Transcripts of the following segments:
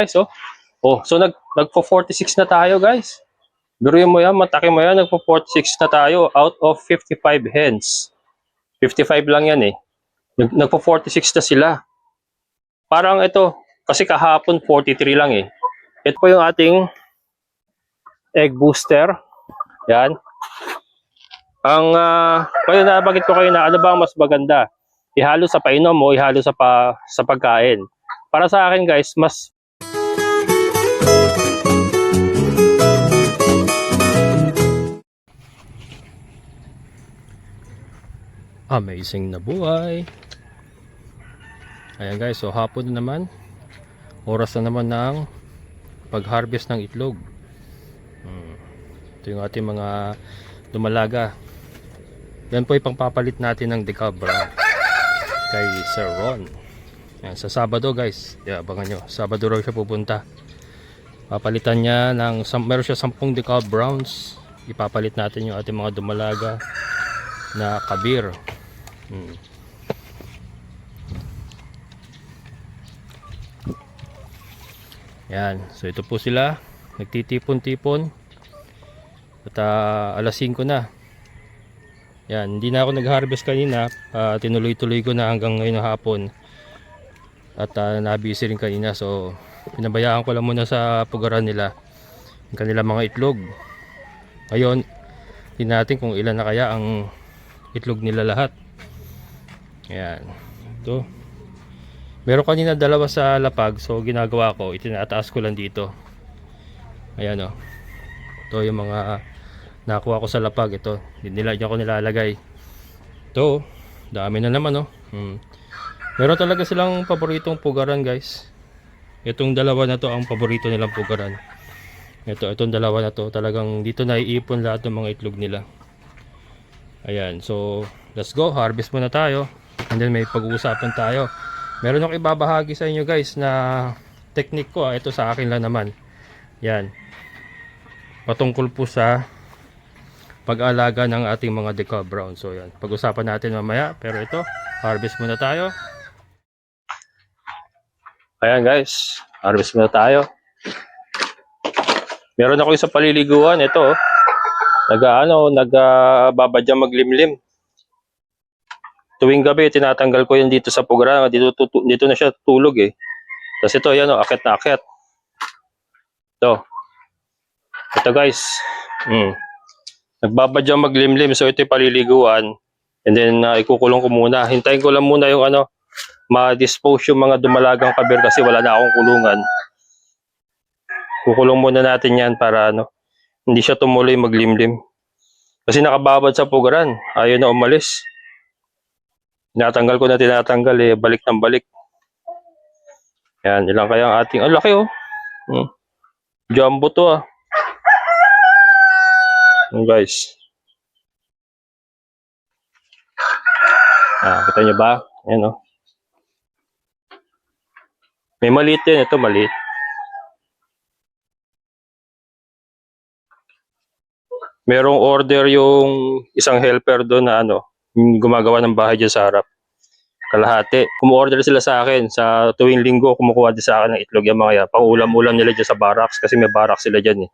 Guys, oh. Oh, so nag nagpo 46 na tayo, guys. Biruin mo yan, matake mo yan, nagpo 46 na tayo out of 55 hens. 55 lang yan eh. Nag, nagpo 46 na sila. Parang ito, kasi kahapon 43 lang eh. Ito po yung ating egg booster. Yan. Ang uh, kaya nabagit ko kayo na ano ba ang mas maganda? Ihalo sa painom o ihalo sa pa, sa pagkain. Para sa akin guys, mas amazing na buhay. Ayan guys, so hapon na naman. Oras na naman ng pag-harvest ng itlog. Hmm. Ito yung ating mga dumalaga. Yan po ipang papalit natin ng decabra kay Sir Ron. Yan, sa Sabado guys, abangan nyo. Sabado raw siya pupunta. Papalitan niya ng, meron siya 10 decal browns. Ipapalit natin yung ating mga dumalaga na kabir. Hmm. Yan, so ito po sila. Nagtitipon-tipon. At ah, alas 5 na. Yan, hindi na ako nag-harvest kanina. Ah, tinuloy-tuloy ko na hanggang ngayon ng hapon. At uh, nabisi rin kanina. So, pinabayaan ko lang muna sa pugaran nila. Yung kanilang mga itlog. Ngayon, tingnan natin kung ilan na kaya ang itlog nila lahat. Yan. Ito. Meron kanina dalawa sa lapag. So, ginagawa ko. Itinataas ko lang dito. Ayan o. Ito yung mga nakuha ko sa lapag. Ito. Nila, dyan ko nilalagay. Ito. Dami na naman o. Hmm. Meron talaga silang paboritong pugaran guys. Itong dalawa na to ang paborito nilang pugaran. Ito, itong dalawa na to. Talagang dito naiipon lahat ng mga itlog nila. Ayan. So, let's go. Harvest muna tayo. And then may pag-uusapan tayo. Meron akong ibabahagi sa inyo guys na technique ko. ah. Ito sa akin lang naman. Yan. Patungkol po sa pag-alaga ng ating mga decal brown. So yan. Pag-usapan natin mamaya. Pero ito, harvest muna tayo. Ayan guys. Harvest muna tayo. Meron ako isa paliliguan. Ito oh. Nag-ano, nagbabadya maglimlim. Tuwing gabi, tinatanggal ko yan dito sa programa. Dito, dito na siya tulog eh. Tapos ito, yan o, akit na akit. Ito. Ito guys. Mm. Nagbabadya maglimlim. So ito paliliguan. And then, uh, ikukulong ko muna. Hintayin ko lang muna yung ano, ma-dispose yung mga dumalagang kabir kasi wala na akong kulungan. Kukulong muna natin yan para ano, hindi siya tumuloy maglimlim. Kasi nakababad sa pugaran. Ayaw na umalis. Tinatanggal ko na tinatanggal eh. Balik ng balik. Yan, ilang kaya ang ating... Ang laki oh. Hmm. Jumbo to ah. Yan guys. Ah, kita nyo ba? Ayan oh. May maliit din. Ito maliit. Merong order yung isang helper doon na ano, yung gumagawa ng bahay dyan sa harap. Kalahati. Kumu-order sila sa akin. Sa tuwing linggo, kumukuha din sa akin ng itlog yung mga yan. Pang-ulam-ulam nila dyan sa barracks kasi may barracks sila dyan eh.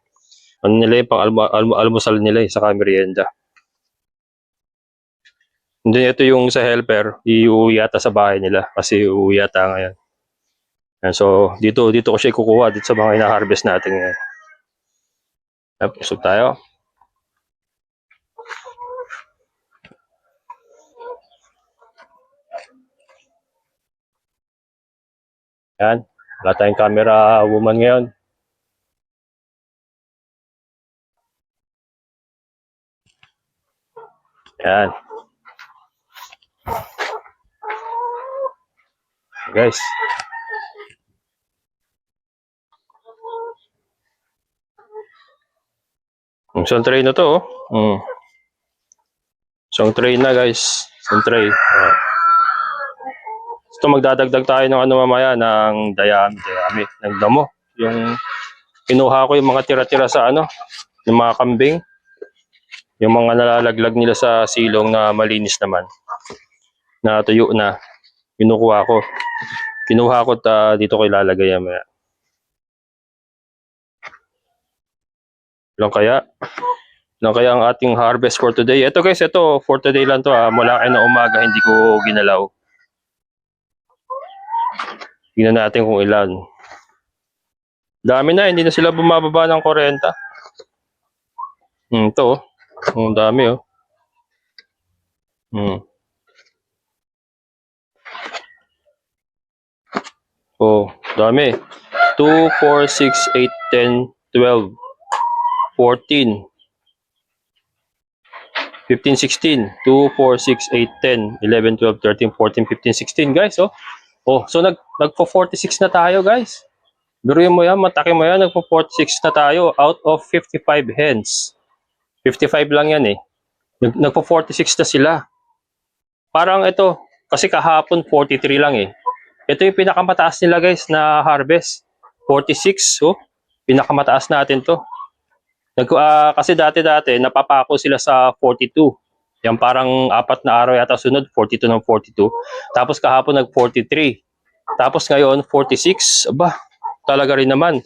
Ano nila yung pang almu- almu- almusal nila eh, sa merienda. Hindi ito yung sa helper, iuwi yata sa bahay nila kasi uuwi yata ngayon. Yan, so, dito dito ko siya ikukuha dito sa mga ina-harvest natin ngayon. Usog tayo. Yan. Wala tayong camera woman ngayon. Yan. Guys. Isang tray na to, oh. Mm. Isang tray na, guys. Isang tray. Oh. So magdadagdag tayo ng ano mamaya ng dayami, dayami, ng damo. Yung kinuha ko yung mga tira-tira sa ano, yung mga kambing. Yung mga nalalaglag nila sa silong na malinis naman. Natuyo na. Kinukuha ko. Kinuha ko ta uh, dito ko ilalagay mamaya. Lang kaya? Lang kaya ang ating harvest for today. Ito guys, ito for today lang to ah. Mula kayo na umaga hindi ko ginalaw Tingnan natin kung ilan. Dami na, hindi na sila bumababa ng 40. Hmm, ito oh. Ang dami oh. Hmm. Oh, dami. 2, 4, 6, 8, 10, 12, 14, 15, 16, 2, 4, 6, 8, 10, 11, 12, 13, 14, 15, 16 guys oh. Oh, so nag nagpo 46 na tayo guys. Biruin mo yan, matake mo yan, nagpo 46 na tayo out of 55 hens. 55 lang yan eh. Nag, nagpo 46 na sila. Parang ito, kasi kahapon 43 lang eh. Ito yung pinakamataas nila guys na harvest. 46, oh. Pinakamataas natin to. Nag, ah, kasi dati-dati, napapako sila sa 42. Yan parang apat na araw yata sunod, 42 ng 42. Tapos kahapon nag 43. Tapos ngayon 46. Aba, talaga rin naman.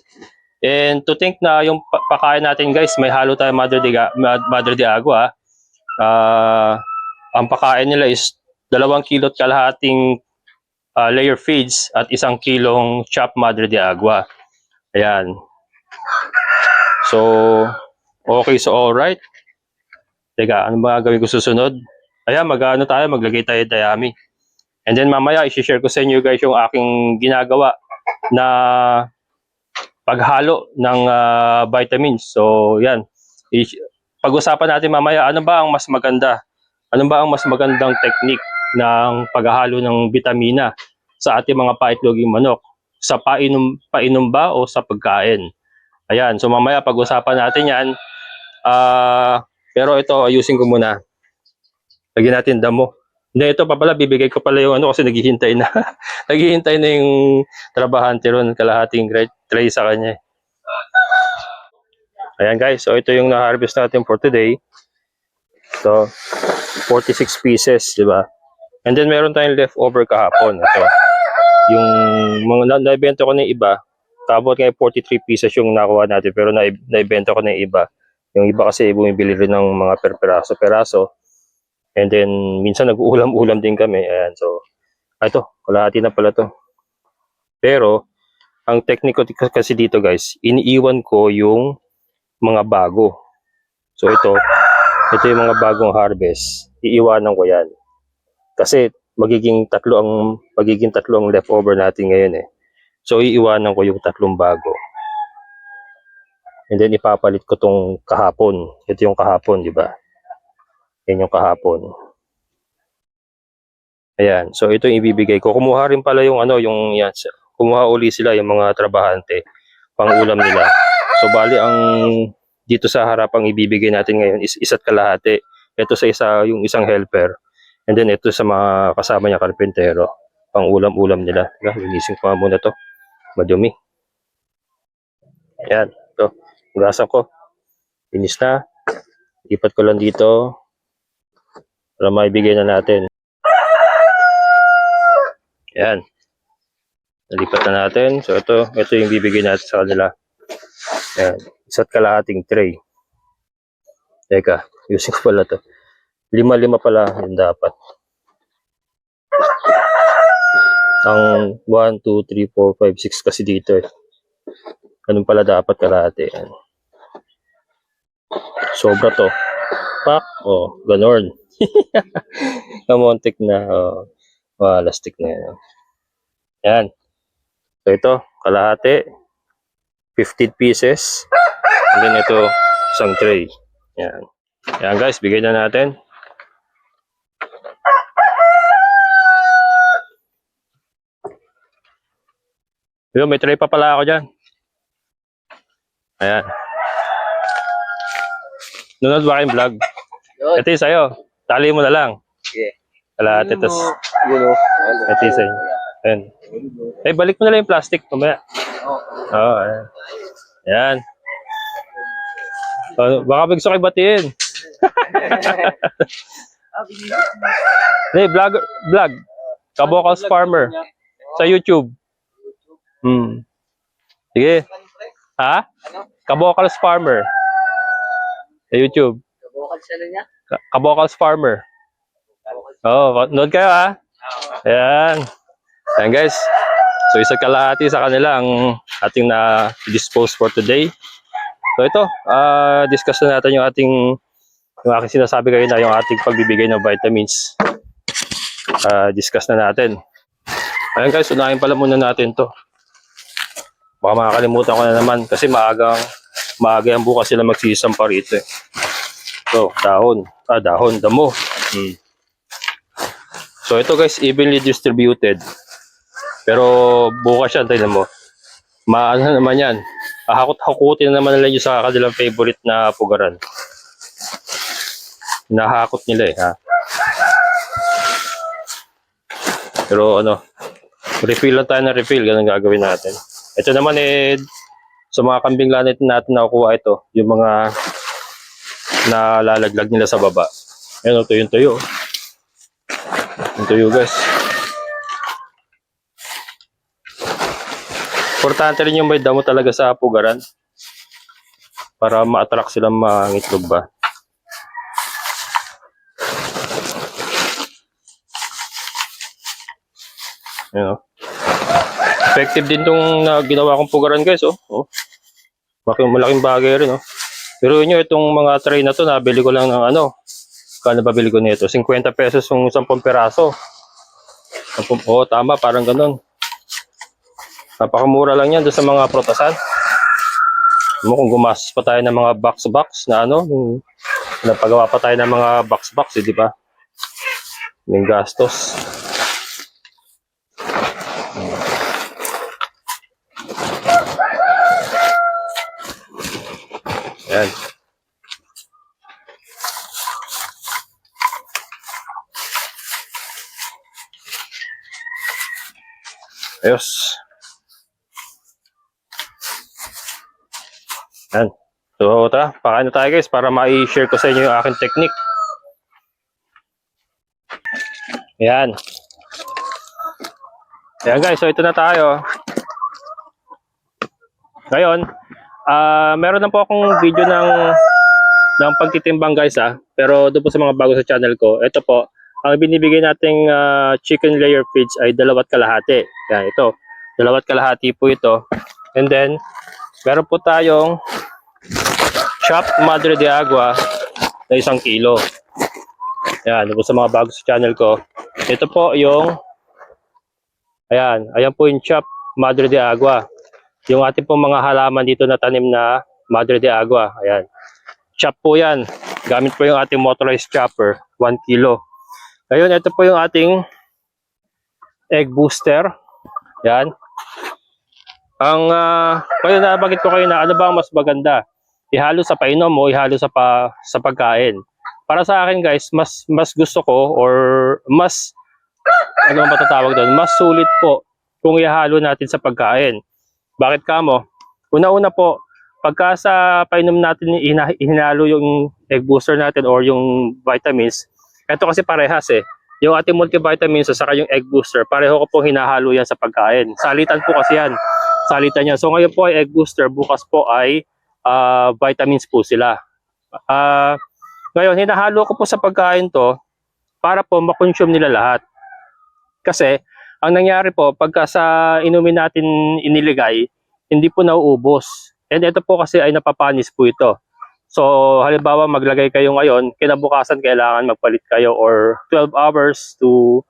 And to think na yung pa- pakain natin guys, may halo tayo Mother de, Mother de Agua. Ah, ang pakain nila is dalawang kilo at kalahating ah, layer feeds at isang kilong chopped Madre de Agua. Ayan. So, okay, so alright. Teka, ano ba gagawin ko susunod? Ayan, mag-ano tayo, maglagay tayo dayami. And then mamaya, isi-share ko sa inyo guys yung aking ginagawa na paghalo ng ah, vitamins. So, yan. Pag-usapan natin mamaya, ano ba ang mas maganda? Ano ba ang mas magandang technique ng paghalo ng vitamina sa ating mga paitloging manok? Sa painom, painom ba o sa pagkain? Ayan, so mamaya pag-usapan natin yan. Ah, pero ito, ayusin ko muna. Lagyan natin damo. Hindi, ito pa pala, bibigay ko pala yung ano kasi naghihintay na. naghihintay na yung trabahante ron, kalahating tray sa kanya. Ayan guys, so ito yung na-harvest natin for today. So, 46 pieces, di ba? And then meron tayong leftover kahapon. Ito. Yung mga na- naibenta ko na yung iba, kabot ngayon 43 pieces yung nakuha natin pero na naibenta ko na yung iba. Yung iba kasi bumibili rin ng mga per peraso-peraso. And then minsan nag-uulam-ulam din kami. Ayan, so ah, ito, kalahati na pala to. Pero ang technique ko t- kasi dito guys, iniiwan ko yung mga bago. So ito, ito yung mga bagong harvest. Iiwanan ko yan. Kasi magiging tatlo ang magiging tatlo ang leftover natin ngayon eh. So iiwanan ko yung tatlong bago. And then ipapalit ko tong kahapon. Ito yung kahapon, di ba? Yan yung kahapon. Ayan. So ito yung ibibigay ko. Kumuha rin pala yung ano, yung yan. Kumuha uli sila yung mga trabahante pang ulam nila. So bali ang dito sa harap ang ibibigay natin ngayon is isa't kalahati. Ito sa isa yung isang helper. And then ito sa mga kasama niya karpentero. Pang ulam-ulam nila. Teka, linisin ko muna to. Madumi. Ayan. Hugasan ko. Linis na. Lipat ko lang dito. Para maibigay na natin. Ayan. Nalipat na natin. So ito, ito yung bibigay natin sa kanila. Ayan. Isa't kalahating tray. Teka, using ko pala to. Lima-lima pala yung dapat. Ang 1, 2, 3, 4, 5, 6 kasi dito eh. Ganun pala dapat kalahati. Sobra to. Pak. Oh, ganon. Kamontik na. Oh. Ah, lastik na yan. Yan. So ito, kalahati. 15 pieces. And then ito, isang tray. Yan. Yan guys, bigay na natin. Yo, may tray pa pala ako dyan. Ayan. Nunod ba kayong vlog? Ito yung sa'yo. Tali mo na lang. Sige. Kalahati, tas Yun o. ito yung sa'yo. Ayan. Eh, balik mo na lang yung plastic mamaya. Oo, ayan. Ayan. Oh, baka gusto kayo batiin. Hey, vlog, vlog. Kabokals Farmer. Sa YouTube. Hmm. Sige. Ha? Kabokals Farmer. Sa YouTube. Bukal siya niya. Ka- Kabocals Farmer. Oh, nood kayo ha. Ayan. Ayan guys. So isa kalahati sa kanila ang ating na dispose for today. So ito, ah discuss na natin yung ating yung aking sinasabi kayo na yung ating pagbibigay ng vitamins. Ah discuss na natin. Ayan guys, unahin pala muna natin to. Baka makakalimutan ko na naman kasi maagang maaga yan bukas sila magsisampa rito eh. So, dahon. Ah, dahon, damo. Hmm. So, ito guys, evenly distributed. Pero bukas yan, tignan mo. Maano na naman yan. Hakot-hakutin na naman nila yung sa kanilang favorite na pugaran. Nahakot nila eh, ha. Pero ano, refill lang tayo ng refill, ganun gagawin natin. Ito naman eh, sa mga kambing lanit natin nakukuha ito, yung mga nalalaglag nila sa baba. Ayan o, tuyong tuyo. Yung tuyo guys. Importante rin yung may damo talaga sa pugaran. Para ma-attract silang mangitlog ba. Ayan o. Effective din tong na ginawa kong pugaran guys oh. oh. Malaking, malaking bagay rin oh. Pero nyo, itong mga tray na to, nabili ko lang ng ano. Kano ba bili ko nito? 50 pesos yung 10 peraso. 10, oh, tama, parang ganun. Napakamura lang yan sa mga protasan. Mo kung gumastos pa tayo ng mga box-box na ano, napagawa pa tayo ng mga box-box, eh, di ba? Yung gastos. Yan. Ayos. Yan. So, tara, pakain na tayo guys para ma-share ko sa inyo yung aking technique. Yan. Yan guys, so ito na tayo. Ngayon, ah meron na po akong video ng ng pagtitimbang guys ah. Pero doon po sa mga bago sa channel ko, ito po, ang binibigay nating ah, chicken layer feeds ay dalawat kalahati. Yan, ito. Dalawat kalahati po ito. And then, meron po tayong chopped madre de agua na isang kilo. Yan, doon po sa mga bago sa channel ko. Ito po yung Ayan, ayan po yung chopped madre de agua. Yung ating pong mga halaman dito na tanim na madre de agua. Ayan. Chop po yan. Gamit po yung ating motorized chopper. 1 kilo. Ngayon, ito po yung ating egg booster. Yan. Ang, uh, kaya nabagit ko kayo na ano ba ang mas maganda? Ihalo sa painom o ihalo sa, pa, sa pagkain. Para sa akin guys, mas mas gusto ko or mas ano ang matatawag doon? Mas sulit po kung ihalo natin sa pagkain. Bakit kamo? Una-una po, pagka sa painom natin hina- hinalo yung egg booster natin or yung vitamins, ito kasi parehas eh. Yung ating multivitamins at saka yung egg booster, pareho ko po hinahalo yan sa pagkain. Salitan po kasi yan. Salitan yan. So ngayon po ay egg booster, bukas po ay ah, vitamins po sila. Ah, ngayon, hinahalo ko po sa pagkain to para po makonsume nila lahat. Kasi, ang nangyari po, pagka sa inumin natin iniligay, hindi po nauubos. And ito po kasi ay napapanis po ito. So, halimbawa maglagay kayo ngayon, kinabukasan kailangan magpalit kayo or 12 hours to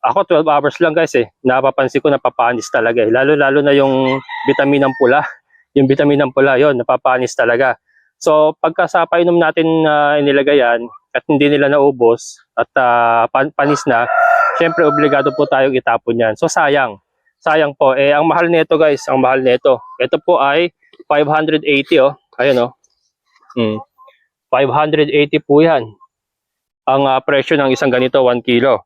ako 12 hours lang guys eh. Napapansin ko napapanis talaga eh. Lalo-lalo na yung vitamin pula. Yung vitamin pula, yon napapanis talaga. So, pagka sa painom natin na inilagay yan at hindi nila naubos at ah, pan- panis na, syempre obligado po tayong itapon yan. So, sayang. Sayang po. Eh, ang mahal nito guys, ang mahal nito. Ito po ay 580 oh. Ayun oh. Hmm. 580 po yan. Ang ah, presyo ng isang ganito, 1 kilo.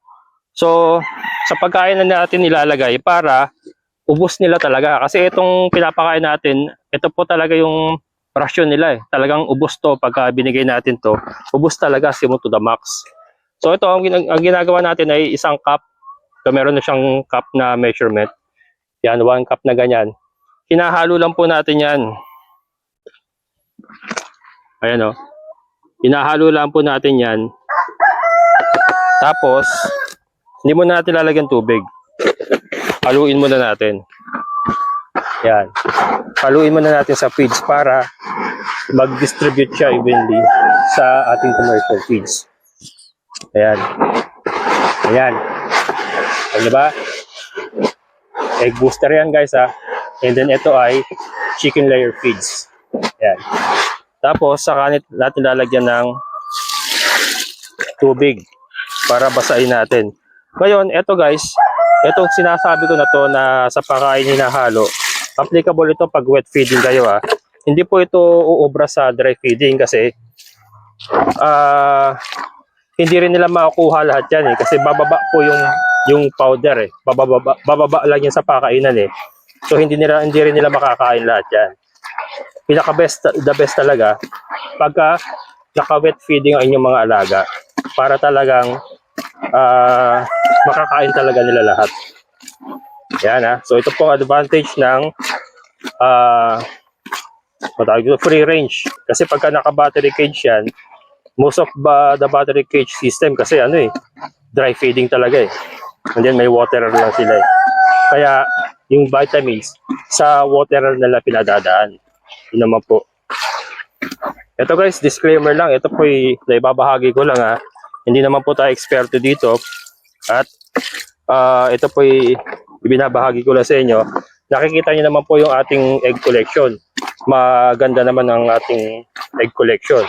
So, sa pagkain na natin nilalagay para ubos nila talaga. Kasi itong pinapakain natin, ito po talaga yung rasyon nila eh. Talagang ubos to pagka binigay natin to. Ubos talaga simo to the max. So ito, ang, ginag- ang ginagawa natin ay isang cup. So, meron na siyang cup na measurement. Yan, one cup na ganyan. Hinahalo lang po natin yan. Ayan o. Inahalo lang po natin yan. Tapos, hindi mo na natin lalagyan tubig. Haluin muna natin. Yan. Haluin muna natin sa feeds para mag-distribute siya evenly sa ating commercial feeds. Ayan. Ayan. Ano ba? Egg booster yan guys ha. And then ito ay chicken layer feeds. Ayan. Tapos saka natin lalagyan ng tubig para basahin natin. Ngayon, ito guys, itong sinasabi ko na to na sa pakain hinahalo, applicable ito pag wet feeding kayo ah. Hindi po ito uubra sa dry feeding kasi ah hindi rin nila makukuha lahat yan eh kasi bababa po yung yung powder eh. Bababa, bababa lang yan sa pakainan eh. So hindi nila hindi rin nila makakain lahat yan. Pinaka best the best talaga pagka naka wet feeding ang inyong mga alaga para talagang ah makakain talaga nila lahat. Yan ha. So ito po ang advantage ng ah ito, free range. Kasi pagka naka-battery cage yan, most of the battery cage system kasi ano eh, dry feeding talaga eh. And then may waterer lang sila eh. Kaya yung vitamins sa waterer nila pinadadaan. Yun naman po. Ito guys, disclaimer lang. Ito po ay naibabahagi ko lang ha. Hindi naman po tayo eksperto dito. At ah, ito po ay ibinabahagi ko lang sa inyo. Nakikita niyo naman po yung ating egg collection. Maganda naman ang ating egg collection.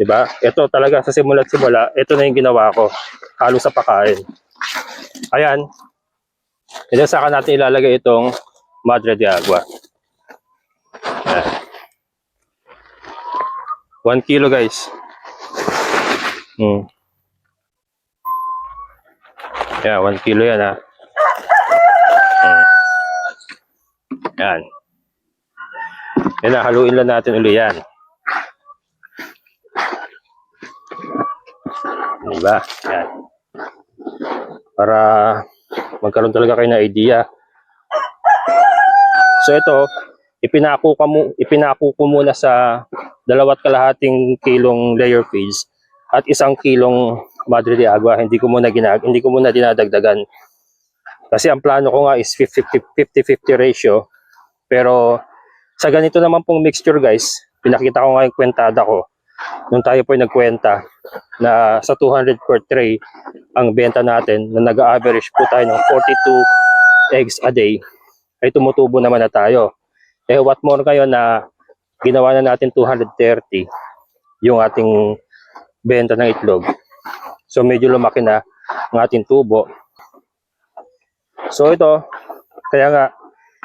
'Di ba? Ito talaga sa simula't simula, ito na yung ginawa ko. Halo sa pakain. Ayan. Ito saka natin ilalagay itong Madre de Agua. Ayan. 1 kilo guys. Hmm. Yeah, 1 kilo yan ha. Hmm. Yan. Haluin lang natin uli yan. Diba? Yan. Para magkaroon talaga kayo ng idea. So ito, ipinako ko mo ipinako ko muna sa dalawat kalahating kilong layer feeds at isang kilong madre de agua. Hindi ko muna ginag hindi ko muna dinadagdagan. Kasi ang plano ko nga is 50-50 ratio. Pero sa ganito naman pong mixture guys, pinakita ko nga yung kwentada ko. Nung tayo po nagkwenta na sa 200 per tray ang benta natin na nag-average po tayo ng 42 eggs a day ay tumutubo naman na tayo. Eh what more ngayon na ginawa na natin 230 yung ating benta ng itlog. So medyo lumaki na ang ating tubo. So ito, kaya nga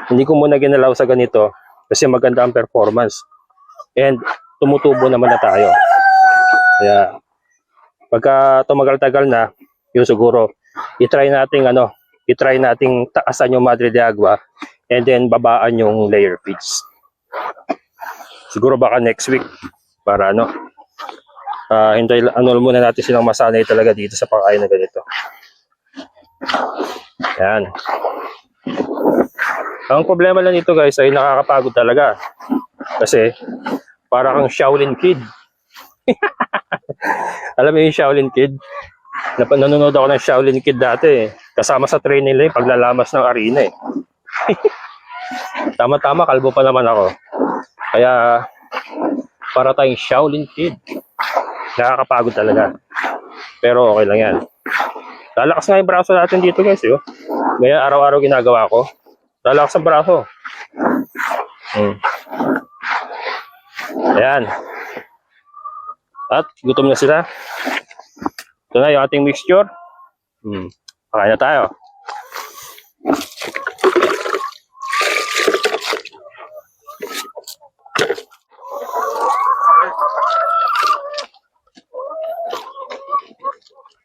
hindi ko muna ginalaw sa ganito kasi maganda ang performance. And tumutubo naman na tayo. Kaya pagka tumagal-tagal na, yun siguro, itry nating ano, itry nating taasan yung Madre de Agua and then babaan yung layer feeds. Siguro baka next week para ano, ah hintay ano muna natin silang masanay talaga dito sa pagkain na ganito. Yan. Ang problema lang nito guys ay nakakapagod talaga. Kasi para kang Shaolin Kid. Alam mo yung Shaolin Kid? Nap nanonood ako ng Shaolin Kid dati eh. Kasama sa training nila yung paglalamas ng arena eh. Tama-tama, kalbo pa naman ako. Kaya para tayong Shaolin Kid. Nakakapagod talaga. Pero okay lang yan. Lalakas nga yung braso natin dito guys. Yo. Ngayon araw-araw ginagawa ko. Lalakas ang braso. Hmm. Ayan. At gutom na sila. Ito na yung ating mixture. Hmm. Pakain na tayo.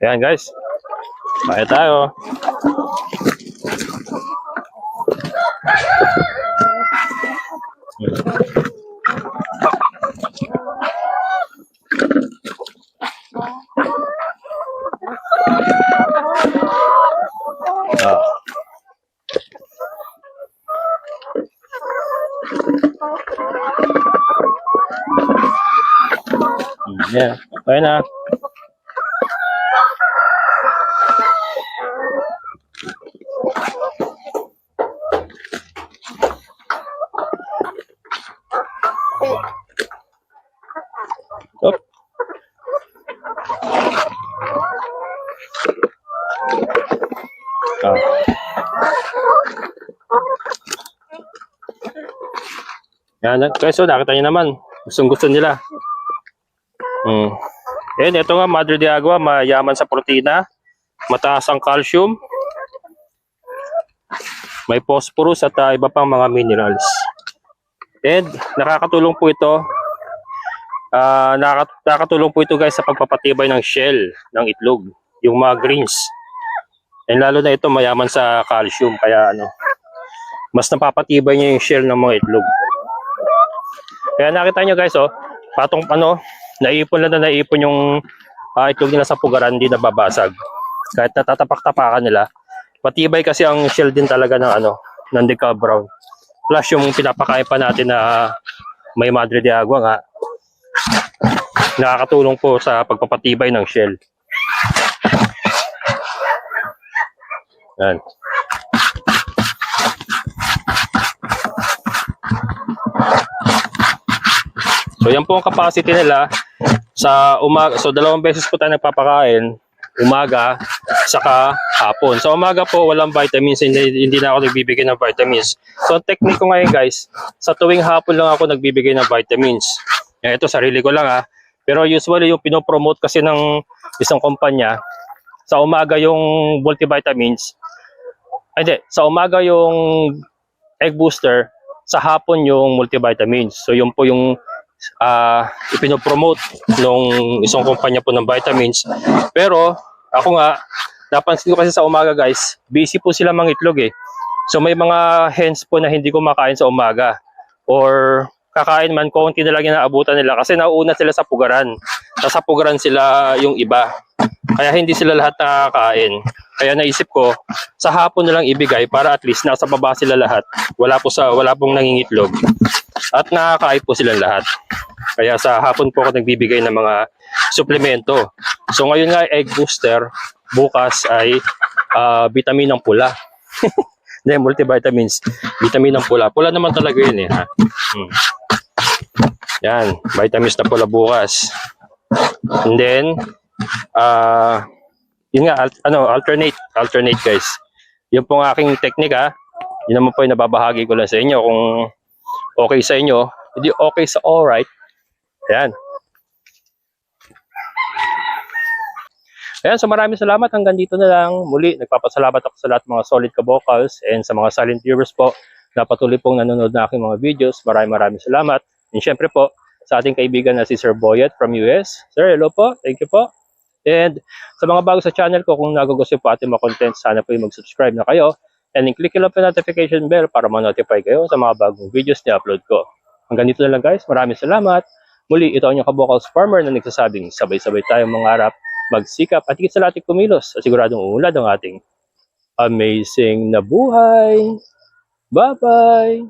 Ayan guys. Kaya tayo. Okay na. Op. Ah. Yan, guys, so nakita niyo naman. Gustong gusto nila. Mm. Yan, ito nga, Madre de Agua, mayaman sa protina, mataas ang calcium, may phosphorus at ah, iba pang mga minerals. And nakakatulong po ito, nakaka- nakakatulong po ito guys sa pagpapatibay ng shell ng itlog, yung mga greens. And lalo na ito mayaman sa calcium, kaya ano, mas napapatibay niya yung shell ng mga itlog. Kaya nakita nyo guys, oh, patong ano, naipon lang na naipon yung ah, itlog nila sa pugaran, hindi nababasag. Kahit natatapak-tapakan nila. Matibay kasi ang shell din talaga ng ano, ng decal brown. Plus yung pinapakain pa natin na may madre de agua nga, nakakatulong po sa pagpapatibay ng shell. Yan. So yan po ang capacity nila sa umaga. So dalawang beses po tayo nagpapakain, umaga saka hapon. Sa umaga po walang vitamins, hindi, hindi na ako nagbibigay ng vitamins. So ang technique ko ngayon guys, sa tuwing hapon lang ako nagbibigay ng vitamins. Yan, ito sarili ko lang ha. Pero usually yung pinopromote kasi ng isang kumpanya, sa umaga yung multivitamins, ay, hindi, sa umaga yung egg booster, sa hapon yung multivitamins. So yun po yung ah ipinopromote nung isang kumpanya po ng vitamins. Pero ako nga, napansin ko kasi sa umaga guys, busy po sila mga itlog eh. So may mga hens po na hindi kumakain sa umaga. Or kakain man, konti na lang yung naabutan nila kasi nauuna sila sa pugaran. Nasa pugaran sila yung iba. Kaya hindi sila lahat nakakain. Kaya naisip ko, sa hapon na lang ibigay para at least nasa baba sila lahat. Wala po sa wala pong nangingitlog. At nakakain po sila lahat. Kaya sa hapon po ako nagbibigay ng mga suplemento. So ngayon nga egg booster, bukas ay ah, vitamin ng pula. Hindi, multivitamins. Vitamin ng pula. Pula naman talaga yun eh. Ha? Hmm. Yan, vitamins na pula bukas. And then, ah yun nga, al- ano, alternate, alternate guys. Yun pong aking ha. Yun naman po yung nababahagi ko lang sa inyo. Kung okay sa inyo, hindi okay sa alright. Ayan. Ayan, so maraming salamat. Hanggang dito na lang. Muli, nagpapasalamat ako sa lahat mga solid ka-vocals and sa mga silent viewers po na patuloy pong nanonood na aking mga videos. Maraming maraming salamat. And syempre po, sa ating kaibigan na si Sir Boyet from US. Sir, hello po. Thank you po. And sa mga bago sa channel ko, kung nagugusto po ating mga content, sana po yung mag-subscribe na kayo. And click lang po yung notification bell para ma-notify kayo sa mga bagong videos na upload ko. Hanggang dito na lang guys. Maraming salamat. Muli, ito ang inyong ka-vocals farmer na nagsasabing sabay-sabay tayong mangarap, magsikap at higit sa lahat kumilos at siguradong uunlad ang ating amazing na buhay. Bye-bye!